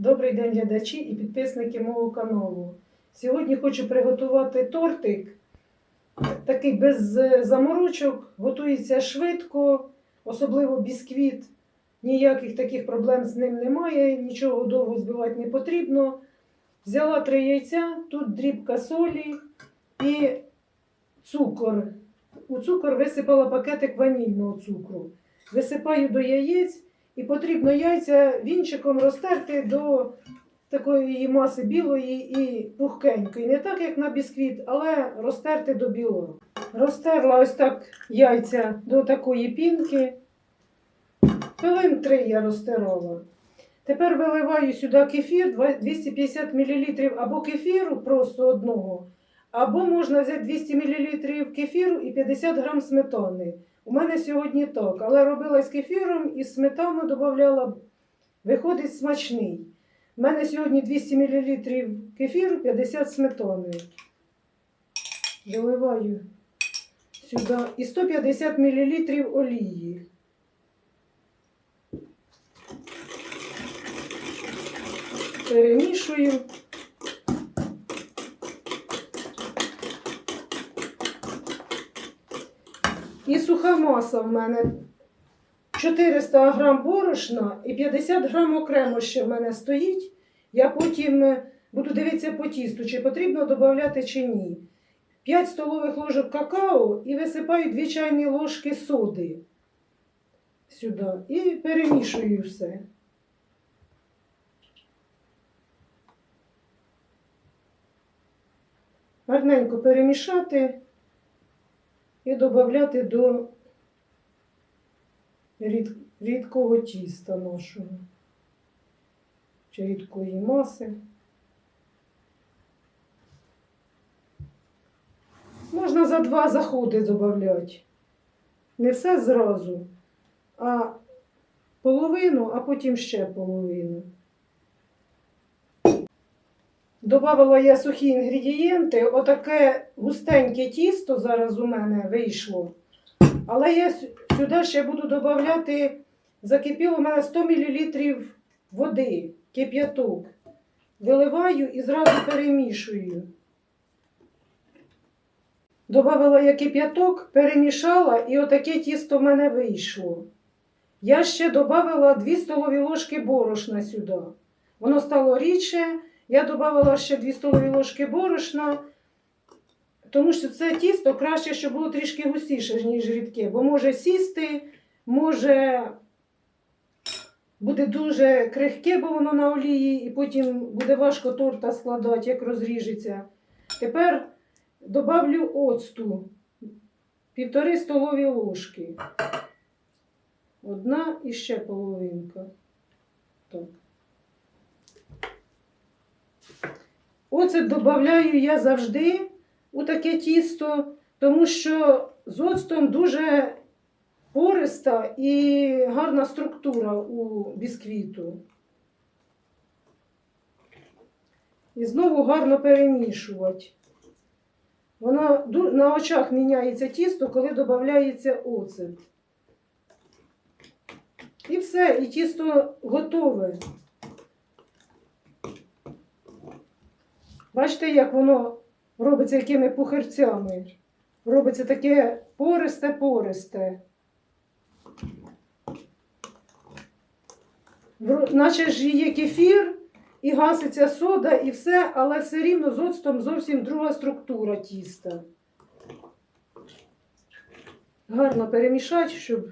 Добрий день, глядачі і підписники мого каналу. Сьогодні хочу приготувати тортик, такий без е, заморочок, готується швидко, особливо бісквіт. Ніяких таких проблем з ним немає, нічого довго збивати не потрібно. Взяла три яйця, тут дрібка солі і цукор. У цукор висипала пакетик ванільного цукру. Висипаю до яєць. І потрібно яйця вінчиком розтерти до такої її маси білої і пухкенької. Не так, як на бісквіт, але розтерти до білого. Розтерла ось так яйця до такої пінки. Хвилин три я розтирала. Тепер виливаю сюди кефір 250 мл або кефіру просто одного, або можна взяти 200 мл кефіру і 50 г сметани. У мене сьогодні так, але робила з кефіром і сметану додавала, виходить смачний. У мене сьогодні 200 мл кефіру, 50 сметани. Доливаю сюди і 150 мл олії. Перемішую. І суха маса в мене 400 грам борошна і 50 грам окремо ще в мене стоїть. Я потім е, буду дивитися по тісту, чи потрібно додати чи ні. 5 столових ложок какао і висипаю 2 чайні ложки соди сюди. І перемішую все. Гарненько перемішати і додати до рід, рідкого тіста нашого чи рідкої маси. Можна за два заходи додати. Не все зразу, а половину, а потім ще половину. Добавила я сухі інгредієнти. Отаке густеньке тісто зараз у мене вийшло. Але я сюди ще буду додати, закипіло у мене 100 мл води, кип'яток. Виливаю і зразу перемішую. Добавила я кип'яток, перемішала і отаке тісто в мене вийшло. Я ще додала 2 столові ложки борошна сюди. Воно стало рідше. Я додала ще 2 столові ложки борошна, тому що це тісто краще, щоб було трішки густіше, ніж рідке, бо може сісти, може буде дуже крихке, бо воно на олії, і потім буде важко торта складати, як розріжеться. Тепер добавлю оцту півтори столові ложки. Одна і ще половинка. Так. Оцет додаю я завжди у таке тісто, тому що з оцтом дуже пориста і гарна структура у бісквіту. І знову гарно перемішувати. Воно на очах міняється тісто, коли додається оцет. І все, і тісто готове. Бачите, як воно робиться якими пухирцями. Робиться таке пористе-пористе. Наче ж є кефір, і гаситься сода, і все, але все рівно з оцтом зовсім друга структура тіста. Гарно перемішати, щоб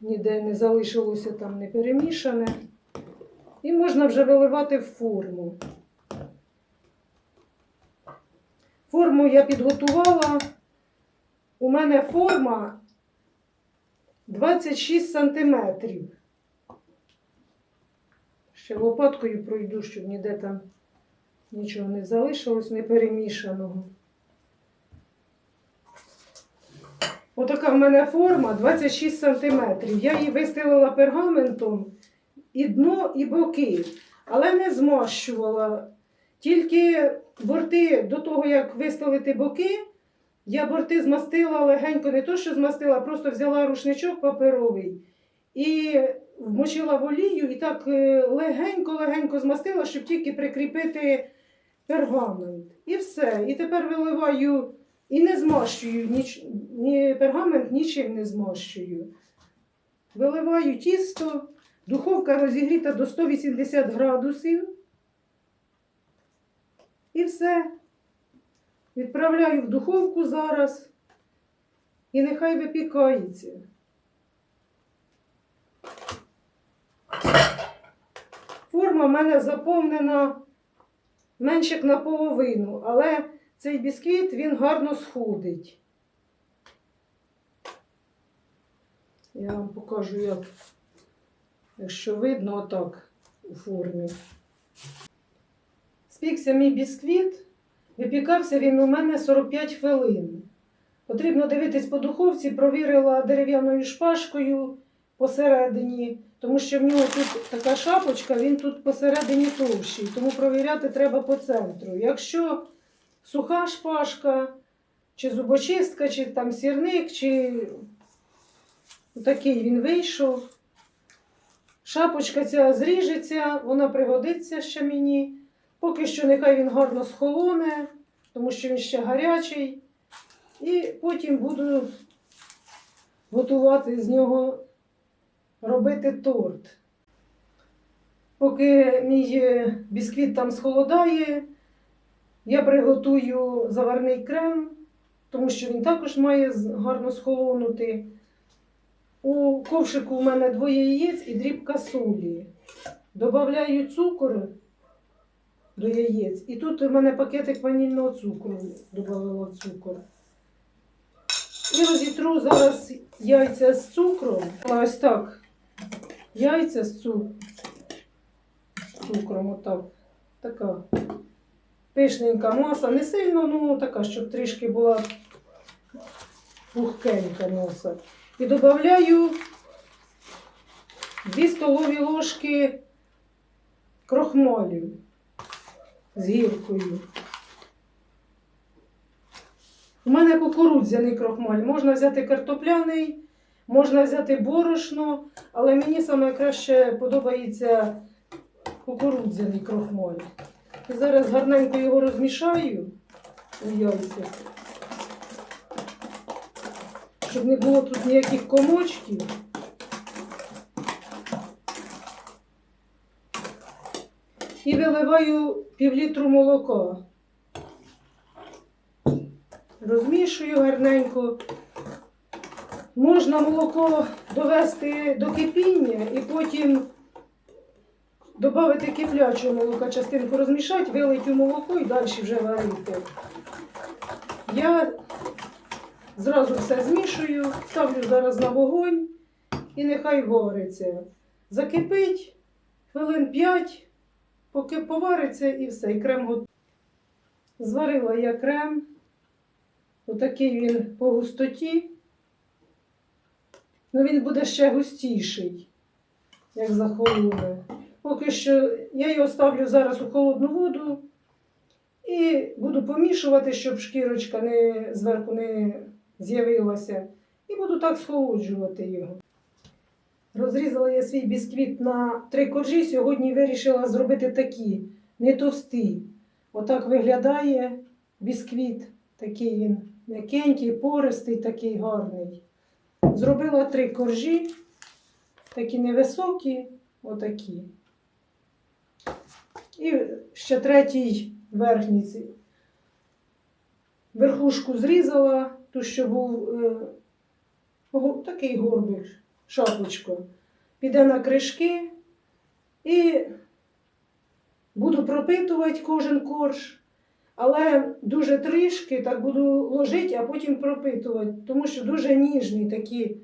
ніде не залишилося там не перемішане. І можна вже виливати в форму. Форму я підготувала. У мене форма 26 сантиметрів. Ще лопаткою пройду, щоб ніде там нічого не залишилось, не перемішаного. Отака в мене форма 26 сантиметрів. Я її вистелила пергаментом і дно, і боки, але не змащувала. Тільки борти до того, як виставити боки, я борти змастила легенько, не то, що змастила, просто взяла рушничок паперовий і вмочила в олію і так легенько-легенько змастила, щоб тільки прикріпити пергамент. І все. І тепер виливаю і не змащую, ніч, ні пергамент нічим не змащую. Виливаю тісто, духовка розігріта до 180 градусів. І все. Відправляю в духовку зараз. І нехай випікається. Форма в мене заповнена менше як наполовину, але цей бісквіт він гарно сходить. Я вам покажу, як, якщо видно, отак у формі. Спікся мій бісквіт, випікався він у мене 45 хвилин. Потрібно дивитись по духовці, провірила дерев'яною шпажкою посередині, тому що в нього тут така шапочка, він тут посередині товщий, тому провіряти треба по центру. Якщо суха шпажка, чи зубочистка, чи там сірник, чи такий він вийшов. Шапочка ця зріжеться, вона пригодиться ще мені. Поки що нехай він гарно схолоне, тому що він ще гарячий. І потім буду готувати з нього, робити торт. Поки мій е, бісквіт там схолодає, я приготую заварний крем, тому що він також має гарно схолонути. У ковшику у мене двоє яєць і дрібка солі. Добавляю цукор до яєць. І тут у мене пакетик ванільного цукру, додавала цукор. І розітру зараз яйця з цукром. Ось так. Яйця з цу- цукром, отак. Така пишненька маса. Не сильно, ну така, щоб трішки була пухкенька маса. І додаю 2 столові ложки крохмалю з гіркою. У мене кукурудзяний крохмаль. Можна взяти картопляний, можна взяти борошно, але мені саме краще подобається кукурудзяний крохмаль. Зараз гарненько його розмішаю у яйцях, щоб не було тут ніяких комочків. І виливаю півлітру молока. Розмішую гарненько. Можна молоко довести до кипіння і потім додати киплячого молока, частинку розмішати, вилити у молоко і далі вже варити. Я зразу все змішую, ставлю зараз на вогонь і нехай вариться. Закипить хвилин 5, поки повариться і все, і крем готовий. Зварила я крем. Отакий він по густоті. Ну, він буде ще густіший, як захолоне. Поки що я його ставлю зараз у холодну воду і буду помішувати, щоб шкірочка не, зверху не з'явилася. І буду так схолоджувати його. Розрізала я свій бісквіт на три коржі. Сьогодні вирішила зробити такі, не товсті. Отак виглядає бісквіт. Такий він м'якенький, пористий, такий гарний. Зробила три коржі, такі невисокі, отакі. І ще третій верхній. Верхушку зрізала, ту, що був е, такий горбик, шапочка. Піде на кришки і буду пропитувати кожен корж. Але дуже трішки так буду ложити, а потім пропитувати, тому що дуже ніжні такі,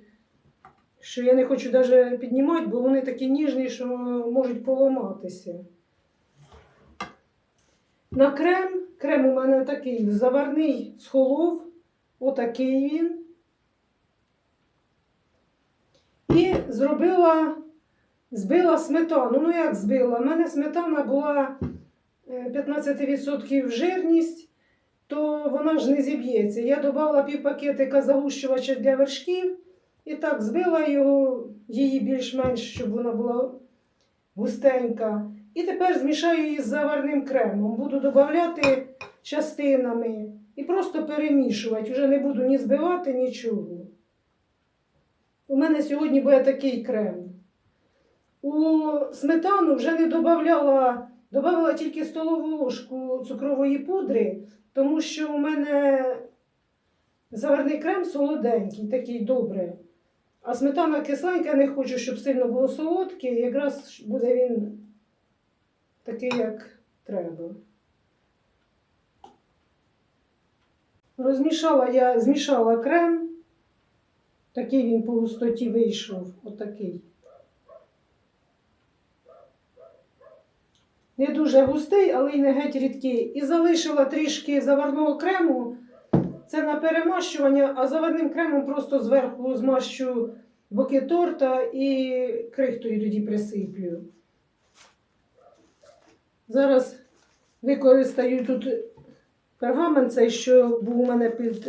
що я не хочу навіть піднімати, бо вони такі ніжні, що можуть поламатися. На крем, крем у мене такий заварний схолов, отакий він. І зробила, збила сметану. Ну як збила? У мене сметана була е, 15% жирність, то вона ж не зіб'ється. Я додала пів пакетика загущувача для вершків і так збила його її більш-менш, щоб вона була густенька. І тепер змішаю її з заварним кремом. Буду додавати частинами і просто перемішувати. Вже не буду ні збивати, нічого. У мене сьогодні буде такий крем. У сметану вже не додавала, додавала тільки столову ложку цукрової пудри, тому що у мене заварний крем солоденький, такий добрий. А сметана кисленька, не хочу, щоб сильно було солодке, якраз буде він такий, як треба. Розмішала я, змішала крем. Такий він по густоті вийшов, отакий. Не дуже густий, але й не геть рідкий. І залишила трішки заварного крему. Це на перемащування, а заварним кремом просто зверху змащу боки торта і крихтою тоді присиплю. Зараз використаю тут пергамент, цей, що був у мене під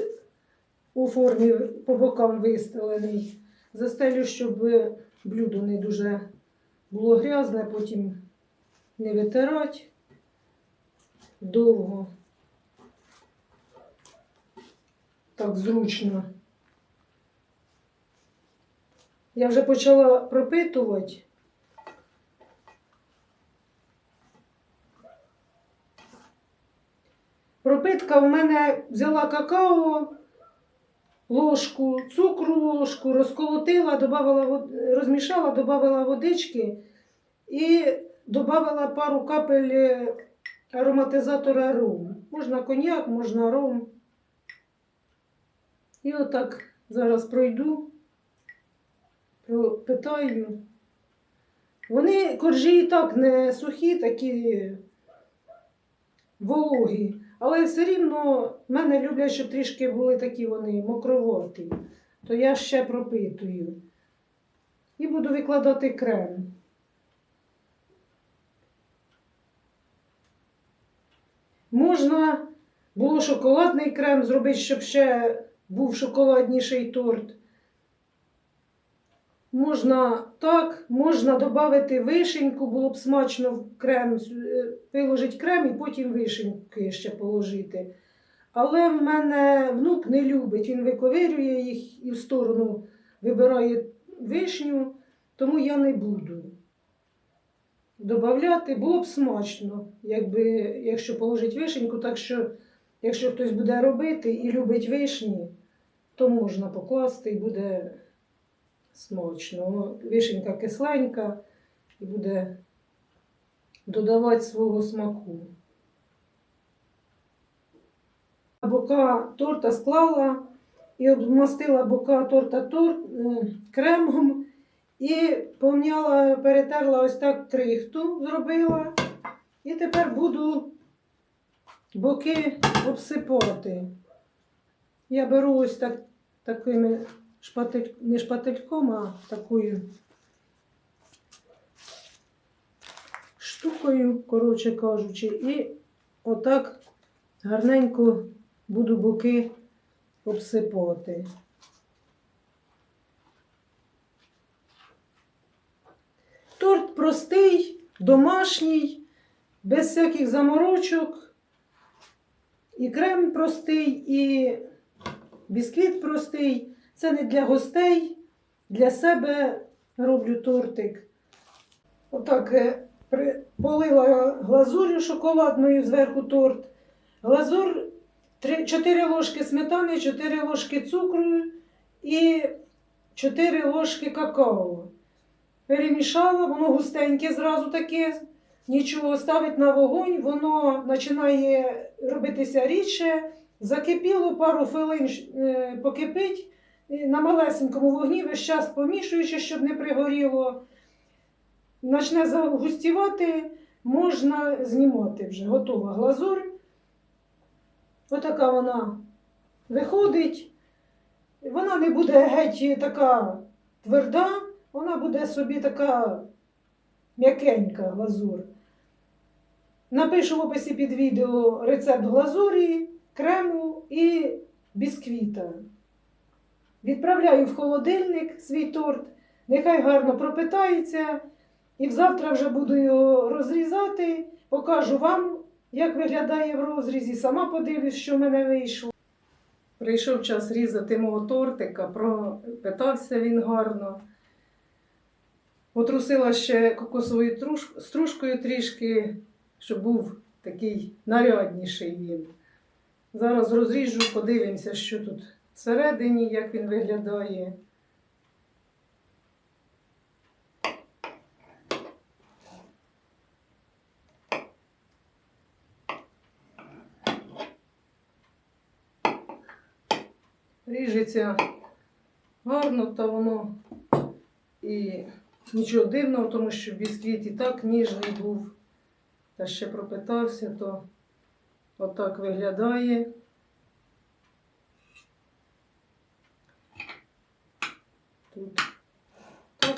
у формі по бокам вистелений. Застелю, щоб блюдо не дуже було грязне, потім не витирати довго. Так зручно. Я вже почала пропитувати. Пропитка в мене взяла какао, ложку, цукру ложку, розколотила, добавила, розмішала, додавала водички і додавала пару капель е, ароматизатора рому. Можна коньяк, можна ром. І отак зараз пройду, питаю. Вони коржі і так не сухі, такі вологі. Але все рівно мене люблять, щоб трішки були такі вони мокроваті. То я ще пропитую. І буду викладати крем. Можна було шоколадний крем зробити, щоб ще був шоколадніший торт. Можна так, можна додати вишеньку, було б смачно в крем, е, виложити крем і потім вишеньки ще положити. Але в мене внук не любить, він виковирює їх і в сторону вибирає вишню, тому я не буду додавати. Було б смачно, якби, якщо положити вишеньку, так що, якщо хтось буде робити і любить вишні, то можна покласти і буде смачно. Вишенька кисленька і буде додавати свого смаку. Бока торта склала і обмастила бока торта тор, е, кремом і помняла, перетерла ось так крихту, зробила. І тепер буду боки обсипати. Я беру ось так, такими шпатель, не шпательком, а такою штукою, коротше кажучи, і отак гарненько буду боки обсипати. Торт простий, домашній, без всяких заморочок. І крем простий, і бісквіт простий. Це не для гостей, для себе роблю тортик. Отак е, полила глазур'ю шоколадною зверху торт. Глазур 4 ложки сметани, 4 ложки цукру і 4 ложки какао. Перемішала, воно густеньке зразу таке. Нічого ставить на вогонь, воно починає робитися рідше. Закипіло пару хвилин е, покипить на малесенькому вогні, весь час помішуючи, щоб не пригоріло. Почне загустівати, можна знімати вже. Готова глазурь. Отака вона виходить. Вона не буде геть така тверда, вона буде собі така м'якенька глазур. Напишу в описі під відео рецепт глазурі, крему і бісквіта. Відправляю в холодильник свій торт Нехай гарно пропитається. І завтра вже буду його розрізати. Покажу вам, як виглядає в розрізі. Сама подивлюсь, що в мене вийшло. Прийшов час різати мого тортика, пропитався він гарно. Потрусила ще кокосовою стружкою трішки, щоб був такий нарядніший він. Зараз розріжу, подивимося, що тут всередині, як він виглядає. Ріжеться гарно, та воно і нічого дивного, тому що бісквіт і так ніжний був, та ще пропитався, то отак виглядає. Тут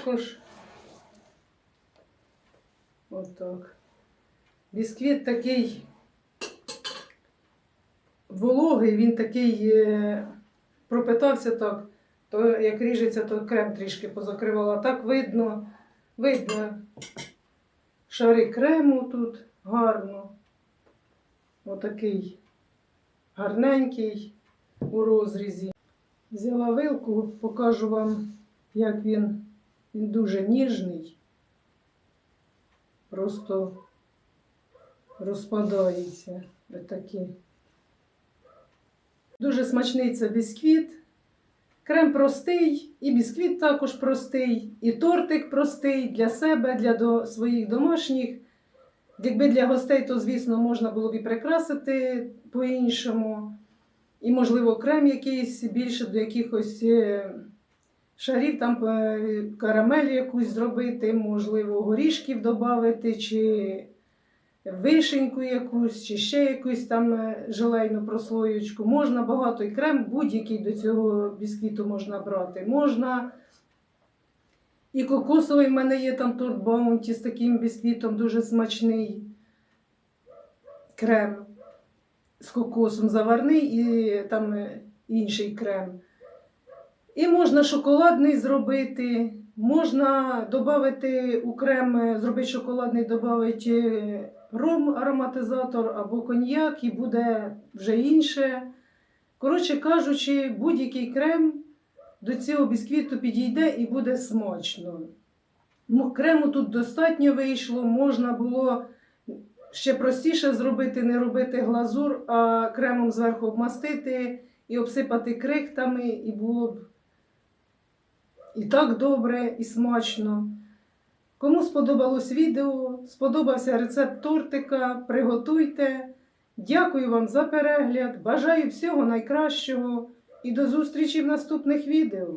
також отак. Бісквіт такий вологий, він такий е, пропитався так, то як ріжеться, то крем трішки позакривала. Так видно, видно шари крему тут гарно. Отакий гарненький у розрізі. Взяла вилку, покажу вам, як він, він дуже ніжний. Просто розпадається. Отакі. Дуже смачний це бісквіт. Крем простий, і бісквіт також простий, і тортик простий для себе, для до своїх домашніх. Якби для гостей, то, звісно, можна було б і прикрасити по-іншому. І, можливо, крем якийсь більше до якихось е, шарів, там е, карамель якусь зробити, можливо, горішків додати, чи вишеньку якусь, чи ще якусь там е, желейну прослоєчку. Можна багато і крем будь-який до цього бісквіту можна брати. Можна і кокосовий в мене є там торт Баунті з таким бісквітом, дуже смачний крем з кокосом заварний і там е, інший крем. І можна шоколадний зробити, можна додати у крем, е, зробити шоколадний, додати ром ароматизатор або коньяк, і буде вже інше. Коротше кажучи, будь-який крем до цього бісквіту підійде і буде смачно. Крему тут достатньо вийшло, можна було ще простіше зробити, не робити глазур, а кремом зверху обмастити і обсипати крихтами, і було б і так добре, і смачно. Кому сподобалось відео, сподобався рецепт тортика, приготуйте. Дякую вам за перегляд. Бажаю всього найкращого і до зустрічі в наступних відео.